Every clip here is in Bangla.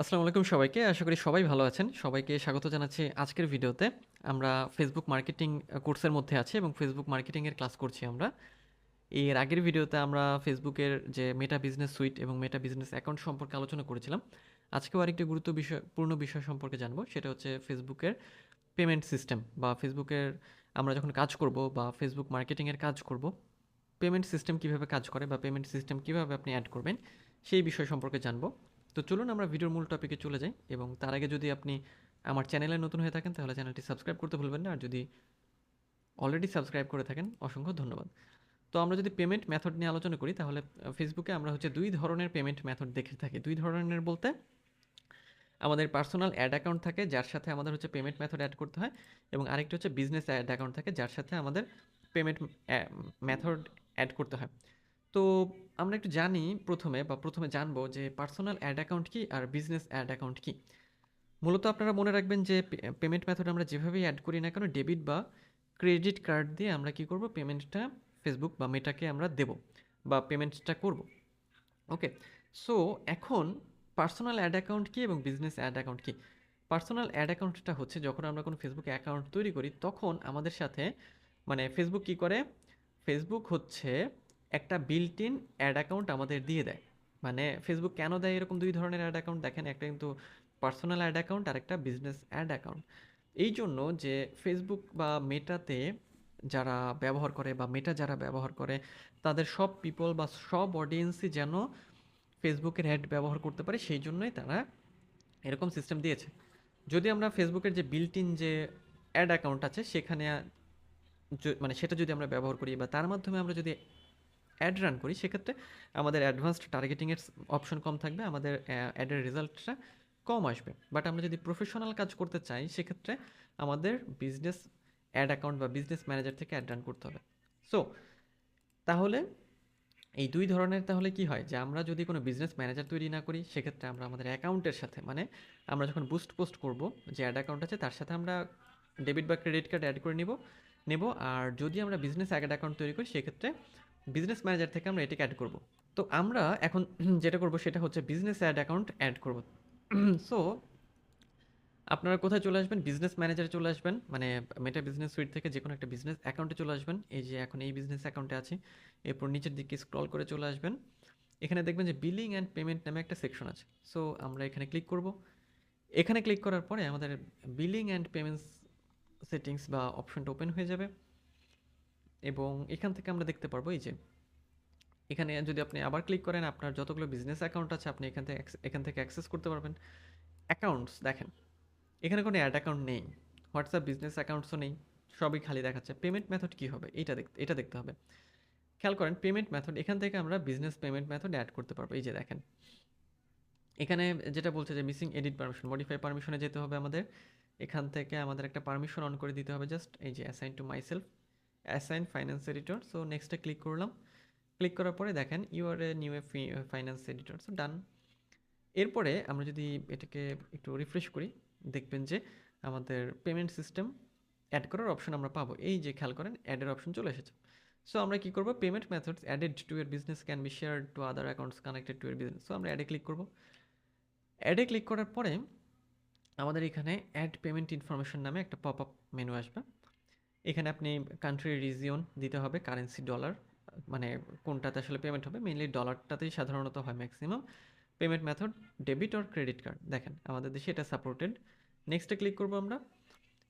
আসসালামু আলাইকুম সবাইকে। আশা করি সবাই ভালো আছেন। সবাইকে স্বাগত জানাচ্ছি আজকের ভিডিওতে। আমরা ফেসবুক মার্কেটিং কোর্সের মধ্যে আছি এবং ফেসবুক মার্কেটিংয়ের ক্লাস করছি আমরা। এর আগের ভিডিওতে আমরা ফেসবুকের যে মেটা বিজনেস সুইট এবং মেটা বিজনেস অ্যাকাউন্ট সম্পর্কে আলোচনা করেছিলাম। আজকেও আরেকটি গুরুত্ব বিষয় পূর্ণ বিষয় সম্পর্কে জানব। সেটা হচ্ছে ফেসবুকের পেমেন্ট সিস্টেম বা ফেসবুকের আমরা যখন কাজ করব বা ফেসবুক মার্কেটিংয়ের কাজ করব, পেমেন্ট সিস্টেম কীভাবে কাজ করে বা পেমেন্ট সিস্টেম কীভাবে আপনি অ্যাড করবেন, সেই বিষয় সম্পর্কে জানব। তো চলুন আমরা ভিডিওর মূল টপিকে চলে যাই এবং তার আগে যদি আপনি আমার চ্যানেলে নতুন হয়ে থাকেন, তাহলে চ্যানেলটি সাবস্ক্রাইব করতে ভুলবেন না। আর যদি অলরেডি সাবস্ক্রাইব করে থাকেন, অসংখ্য ধন্যবাদ। তো আমরা যদি পেমেন্ট মেথড নিয়ে আলোচনা করি, তাহলে ফেসবুকে আমরা হচ্ছে দুই ধরনের পেমেন্ট মেথড দেখে থাকি। দুই ধরনের বলতে আমাদের পার্সোনাল অ্যাড অ্যাকাউন্ট থাকে, যার সাথে আমাদের হচ্ছে পেমেন্ট মেথড অ্যাড করতে হয়, এবং আরেকটি হচ্ছে বিজনেস অ্যাড অ্যাকাউন্ট থাকে, যার সাথে আমাদের পেমেন্ট মেথড অ্যাড করতে হয়। তো আমরা একটু জানি প্রথমে বা প্রথমে জানব যে পার্সোনাল অ্যাড অ্যাকাউন্ট কী আর বিজনেস অ্যাড অ্যাকাউন্ট কী? মূলত আপনারা মনে রাখবেন যে পেমেন্ট মেথড আমরা যেভাবেই অ্যাড করি না কেন ডেবিট বা ক্রেডিট কার্ড দিয়ে আমরা কি করব? পেমেন্টটা ফেসবুক বা মেটাকে আমরা দেব বা পেমেন্টটা করব। ওকে সো এখন পার্সোনাল অ্যাড অ্যাকাউন্ট কী এবং বিজনেস অ্যাড অ্যাকাউন্ট কী? পার্সোনাল অ্যাড অ্যাকাউন্টটা হচ্ছে যখন আমরা কোনো ফেসবুক অ্যাকাউন্ট তৈরি করি, তখন আমাদের সাথে মানে ফেসবুক কী করে? ফেসবুক হচ্ছে একটা বিল্ট ইন অ্যাড অ্যাকাউন্ট আমাদের দিয়ে দেয়। মানে ফেসবুক কেন দেয় এরকম দুই ধরনের অ্যাড অ্যাকাউন্ট দেখেন, একটা কিন্তু পার্সোনাল অ্যাড অ্যাকাউন্ট আর একটা বিজনেস অ্যাড অ্যাকাউন্ট এই জন্য যে ফেসবুক বা মেটাতে যারা ব্যবহার করে বা মেটা যারা ব্যবহার করে, তাদের সব পিপল বা সব অডিয়েন্সই যেন ফেসবুকের অ্যাড ব্যবহার করতে পারে, সেই জন্যই তারা এরকম সিস্টেম দিয়েছে। যদি আমরা ফেসবুকের যে বিল্ট ইন যে অ্যাড অ্যাকাউন্ট আছে, সেখানে মানে সেটা যদি আমরা ব্যবহার করি বা তার মাধ্যমে আমরা যদি অ্যাড রান করি, সেক্ষেত্রে আমাদের অ্যাডভান্সড টার্গেটিংয়ের অপশন কম থাকবে, আমাদের অ্যাডের রেজাল্টটা কম আসবে। বাট আমরা যদি প্রফেশনাল কাজ করতে চাই, সেক্ষেত্রে আমাদের বিজনেস অ্যাড অ্যাকাউন্ট বা বিজনেস ম্যানেজার থেকে অ্যাড রান করতে হবে। সো তাহলে এই দুই ধরনের তাহলে কি হয়? যে আমরা যদি কোনো বিজনেস ম্যানেজার তৈরি না করি, সেক্ষেত্রে আমরা আমাদের অ্যাকাউন্টের সাথে মানে আমরা যখন বুস্ট পোস্ট করব, যে অ্যাড অ্যাকাউন্ট আছে, তার সাথে আমরা ডেবিট বা ক্রেডিট কার্ড অ্যাড করে নিব, নেব। আর যদি আমরা বিজনেস অ্যাড অ্যাকাউন্ট তৈরি করি, সেক্ষেত্রে বিজনেস ম্যানেজার থেকে আমরা এটাকে অ্যাড করব। তো আমরা এখন যেটা করব সেটা হচ্ছে বিজনেস অ্যাড অ্যাকাউন্ট অ্যাড করব। সো আপনারা কোথায় চলে আসবেন? বিজনেস ম্যানেজারে চলে আসবেন। মানে মেটা বিজনেস সুইট থেকে যে কোনো একটা বিজনেস অ্যাকাউন্টে চলে আসবেন। এই যে এখন এই বিজনেস অ্যাকাউন্টে আছে। এরপর নিচের দিকে স্ক্রল করে চলে আসবেন। এখানে দেখবেন যে বিলিং অ্যান্ড পেমেন্ট নামে একটা সেকশন আছে। সো আমরা এখানে ক্লিক করব। এখানে ক্লিক করার পরে আমাদের বিলিং অ্যান্ড পেমেন্টস সেটিংস বা অপশনটা ওপেন হয়ে যাবে। এবং এখান থেকে আমরা দেখতে পারব এই যে, এখানে যদি আপনি আবার ক্লিক করেন, আপনার যতগুলো বিজনেস অ্যাকাউন্ট আছে, আপনি এখান থেকে এখান থেকে অ্যাক্সেস করতে পারবেন। অ্যাকাউন্টস দেখেন, এখানে কোনো অ্যাড অ্যাকাউন্ট নেই হোয়াটসঅ্যাপ বিজনেস অ্যাকাউন্টসও নেই, সবই খালি দেখাচ্ছে। পেমেন্ট মেথড কী হবে? এইটা দেখতে, এটা দেখতে হবে। খেয়াল করেন পেমেন্ট মেথড এখান থেকে আমরা বিজনেস পেমেন্ট মেথড অ্যাড করতে পারব। এই যে দেখেন, এখানে যেটা বলছে যে মিসিং এডিট পারমিশন মডিফাই পারমিশনে যেতে হবে আমাদের। এখান থেকে আমাদের একটা পারমিশন অন করে দিতে হবে জাস্ট এই যে assign to myself assign finance editor so নেক্সটে ক্লিক করলাম। ক্লিক করার পরে দেখেন you are a new a finance editor so done এরপরে আমরা যদি এটাকে একটু রিফ্রেশ করি, দেখবেন যে আমাদের পেমেন্ট সিস্টেম অ্যাড করার অপশন আমরা পাবো। এই যে খেয়াল করেন অ্যাডের অপশন চলে এসেছে। সো আমরা কী করব? Payment methods added to your business can be share to other accounts connected to your business so আমরা অ্যাডে ক্লিক করব। অ্যাডে ক্লিক করার পরে আমাদের এখানে অ্যাড পেমেন্ট ইনফরমেশন নামে একটা পপ আপ মেনু আসবে। এখানে আপনি কান্ট্রি রিজিয়ন দিতে হবে কারেন্সি ডলার মানে কোনটাতে আসলে পেমেন্ট হবে মেনলি ডলারটাতেই সাধারণত হয় maximum payment method debit or credit card দেখেন, আমাদের দেশে এটা সাপোর্টেড নেক্সটে ক্লিক করব আমরা।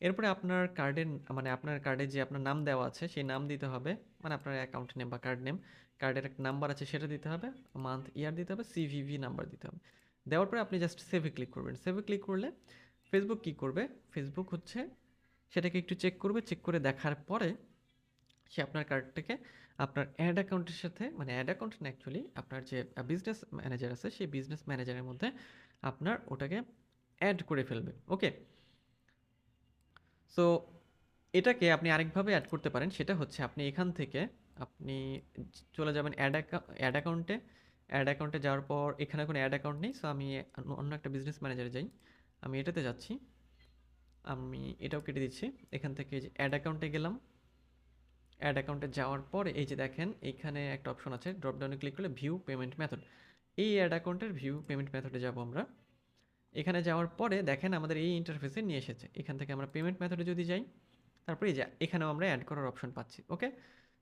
এরপরে আপনার কার্ডের মানে আপনার কার্ডে যে আপনার নাম দেওয়া আছে, সেই নাম দিতে হবে। মানে আপনার অ্যাকাউন্ট নেম বা কার্ড নেম কার্ডের একটা নাম্বার আছে, সেটা দিতে হবে। মান্থ ইয়ার দিতে হবে সিভিভি নাম্বার দিতে হবে। দেওয়ার পরে আপনি জাস্ট সেভে ক্লিক করবেন। সেভে ক্লিক করলে ফেসবুক কী করবে? ফেসবুক হচ্ছে সেটাকে একটু চেক করবে চেক করে দেখার পরে সে আপনার কার্ডটাকে আপনার অ্যাড অ্যাকাউন্টের সাথে মানে অ্যাড অ্যাকাউন্ট না অ্যাকচুয়ালি আপনার যে বিজনেস ম্যানেজার আছে, সেই বিজনেস ম্যানেজারের মধ্যে আপনার ওটাকে অ্যাড করে ফেলবে ওকে সো এটাকে আপনি আরেকভাবে অ্যাড করতে পারেন, সেটা হচ্ছে আপনি এখান থেকে আপনি চলে যাবেন অ্যাড অ্যাড অ্যাকাউন্টে অ্যাড অ্যাকাউন্টে যাওয়ার পর এখানে কোনো অ্যাড অ্যাকাউন্ট নেই সো আমি অন্য একটা বিজনেস ম্যানেজারে যাই, আমি এটাতে যাচ্ছি। আমি এটাও কেটে দিচ্ছি। এখান থেকে যে অ্যাড অ্যাকাউন্টে গেলাম। অ্যাড অ্যাকাউন্টে যাওয়ার পরে এই যে দেখেন এইখানে একটা অপশন আছে ড্রপডাউনে ক্লিক করলে ভিউ পেমেন্ট মেথড এই অ্যাড অ্যাকাউন্টের ভিউ পেমেন্ট মেথডে যাব আমরা। এখানে যাওয়ার পরে দেখেন আমাদের এই ইন্টারফেসে নিয়ে এসেছে। এখান থেকে আমরা পেমেন্ট মেথডে যদি যাই, তারপরে এই যে এখানেও আমরা অ্যাড করার অপশন পাচ্ছি ওকে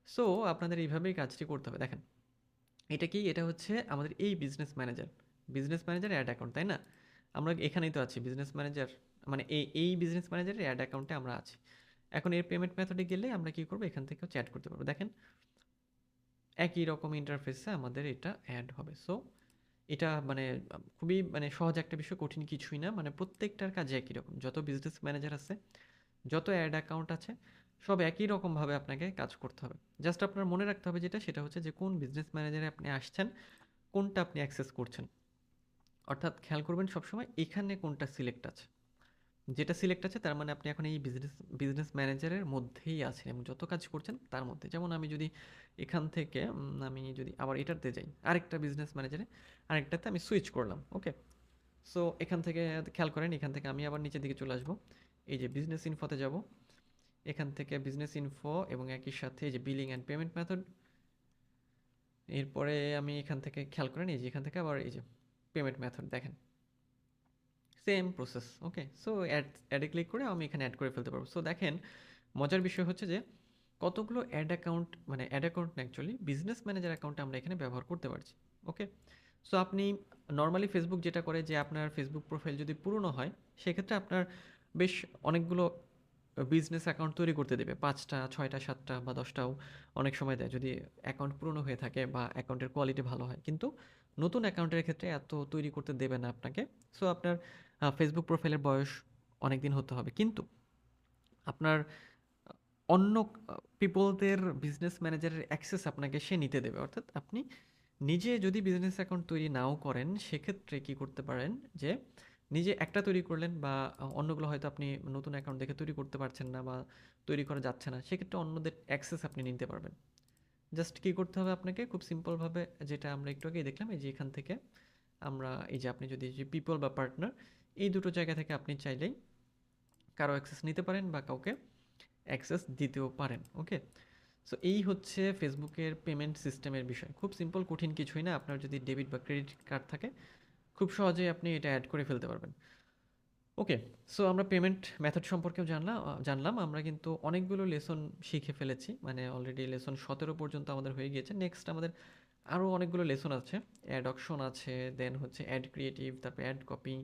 সো আপনাদের এইভাবেই কাজটি করতে হবে। দেখেন, এটা কি? এটা হচ্ছে আমাদের এই business manager business manager ad account তাই না? আমরা এখানেই তো আছি বিজনেস ম্যানেজার মানে এই এই বিজনেস ম্যানেজারের অ্যাড অ্যাকাউন্টে আমরা আছি। এখন এর পেমেন্ট মেথডে গেলে আমরা কী করব? এখান থেকেও চ্যাট করতে পারব। দেখেন, একই রকম ইন্টারফেসে আমাদের এটা অ্যাড হবে। সো এটা মানে খুবই মানে সহজ একটা বিষয়, কঠিন কিছুই না। মানে প্রত্যেকটার কাজে একই রকম। যত বিজনেস ম্যানেজার আছে, যত অ্যাড অ্যাকাউন্ট আছে, সব একই রকমভাবে আপনাকে কাজ করতে হবে। জাস্ট আপনার মনে রাখতে হবে যেটা, সেটা হচ্ছে যে কোন বিজনেস ম্যানেজারে আপনি আসছেন, কোনটা আপনি অ্যাক্সেস করছেন। অর্থাৎ খেয়াল করবেন সবসময় এখানে কোনটা সিলেক্ট আছে। যেটা সিলেক্ট আছে, তার মানে আপনি এখন এই বিজনেস বিজনেস ম্যানেজারের মধ্যেই আছেন এবং যত কাজ করছেন তার মধ্যে। যেমন আমি যদি এখান থেকে আমি যদি আবার এটাতে যাই, আরেকটা বিজনেস ম্যানেজারে আরেকটাতে আমি সুইচ করলাম ওকে সো এখান থেকে খেয়াল করেন, এখান থেকে আমি আবার নিচের দিকে চলে আসব। এই যে বিজনেস ইনফোতে যাব। এখান থেকে বিজনেস ইনফো এবং একই সাথে এই যে বিলিং অ্যান্ড পেমেন্ট মেথড এরপরে আমি এখান থেকে খেয়াল করেন, এই যে এখান থেকে আবার এই যে পেমেন্ট মেথড দেখেন। Same process okay so ad অ্যাডে click করে আমি এখানে অ্যাড করে ফেলতে পারব। সো দেখেন, মজার বিষয় হচ্ছে যে, কতগুলো অ্যাড অ্যাকাউন্ট মানে অ্যাড অ্যাকাউন্ট না অ্যাকচুয়ালি বিজনেস ম্যানেজার অ্যাকাউন্টে আমরা এখানে ব্যবহার করতে পারছি ওকে সো আপনি নর্মালি ফেসবুক যেটা করে যে, আপনার ফেসবুক প্রোফাইল যদি পুরনো হয়, সেক্ষেত্রে আপনার বেশ অনেকগুলো বিজনেস অ্যাকাউন্ট তৈরি করতে দেবে। পাঁচটা, ছয়টা, সাতটা বা দশটাও অনেক সময় দেয়। যদি অ্যাকাউন্ট পুরনো হয়ে থাকে বা অ্যাকাউন্টের কোয়ালিটি ভালো হয়। কিন্তু নতুন অ্যাকাউন্টের ক্ষেত্রে এত তৈরি করতে দেবে না আপনাকে। সো আপনার ফেসবুক প্রোফাইলের বয়স অনেক দিন হতে হবে। কিন্তু আপনার অন্য পিপলদের বিজনেস ম্যানেজারের অ্যাক্সেস আপনাকে সে নিতে দেবে। অর্থাৎ আপনি নিজে যদি বিজনেস অ্যাকাউন্ট তৈরি নাও করেন, সেক্ষেত্রে কি করতে পারেন যে, নিজে একটা তৈরি করলেন বা অন্যগুলো হয়তো আপনি নতুন অ্যাকাউন্ট দেখে তৈরি করতে পারছেন না বা তৈরি করা যাচ্ছে না, সেক্ষেত্রে অন্যদের অ্যাক্সেস আপনি নিতে পারবেন। জাস্ট কী করতে হবে আপনাকে? খুব সিম্পলভাবে যেটা আমরা একটু আগেই দেখলাম, এই যে এখান থেকে আমরা, এই যে আপনি যদি যে পিপল বা পার্টনার এই দুটো জায়গা থেকে আপনি চাইলেই কারও অ্যাক্সেস নিতে পারেন বা কাউকে অ্যাক্সেস দিতেও পারেন ওকে সো এই হচ্ছে ফেসবুকের পেমেন্ট সিস্টেমের বিষয়। খুব সিম্পল কঠিন কিছুই না। আপনার যদি ডেবিট বা ক্রেডিট কার্ড থাকে, খুব সহজেই আপনি এটা অ্যাড করে ফেলতে পারবেন। ওকে সো আমরা পেমেন্ট মেথড সম্পর্কেও জানলাম জানলাম। আমরা কিন্তু অনেকগুলো লেসন শিখে ফেলেছি। মানে অলরেডি লেসন সতেরো পর্যন্ত আমাদের হয়ে গিয়েছে। নেক্সট আমাদের আরও অনেকগুলো লেসন আছে। অ্যাড অপশন আছে দেন হচ্ছে অ্যাড ক্রিয়েটিভ তারপরে অ্যাড কপি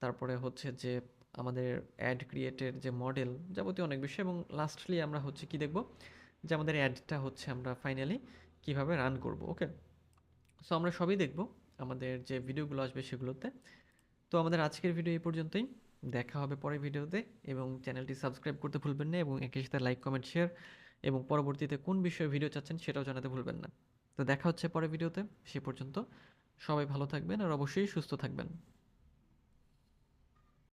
তারপরে হচ্ছে যে আমাদের অ্যাড ক্রিয়েটের যে মডেল যাবতীয় অনেক বিষয়। এবং লাস্টলি আমরা হচ্ছে কি দেখব? যে আমাদের অ্যাডটা হচ্ছে আমরা ফাইনালি কীভাবে রান করব। ওকে সো আমরা সবই দেখব। আমাদের যে ভিডিওগুলো আসবে সেগুলোতে। তো আমাদের আজকের ভিডিও এই পর্যন্তই। দেখা হবে পরের ভিডিওতে এবং চ্যানেলটি সাবস্ক্রাইব করতে ভুলবেন না এবং একই সাথে লাইক কমেন্ট শেয়ার এবং পরবর্তীতে কোন বিষয়ে ভিডিও চাচ্ছেন সেটাও জানাতে ভুলবেন না। তো দেখা হচ্ছে পরের ভিডিওতে সে পর্যন্ত সবাই ভালো থাকবেন আর অবশ্যই সুস্থ থাকবেন।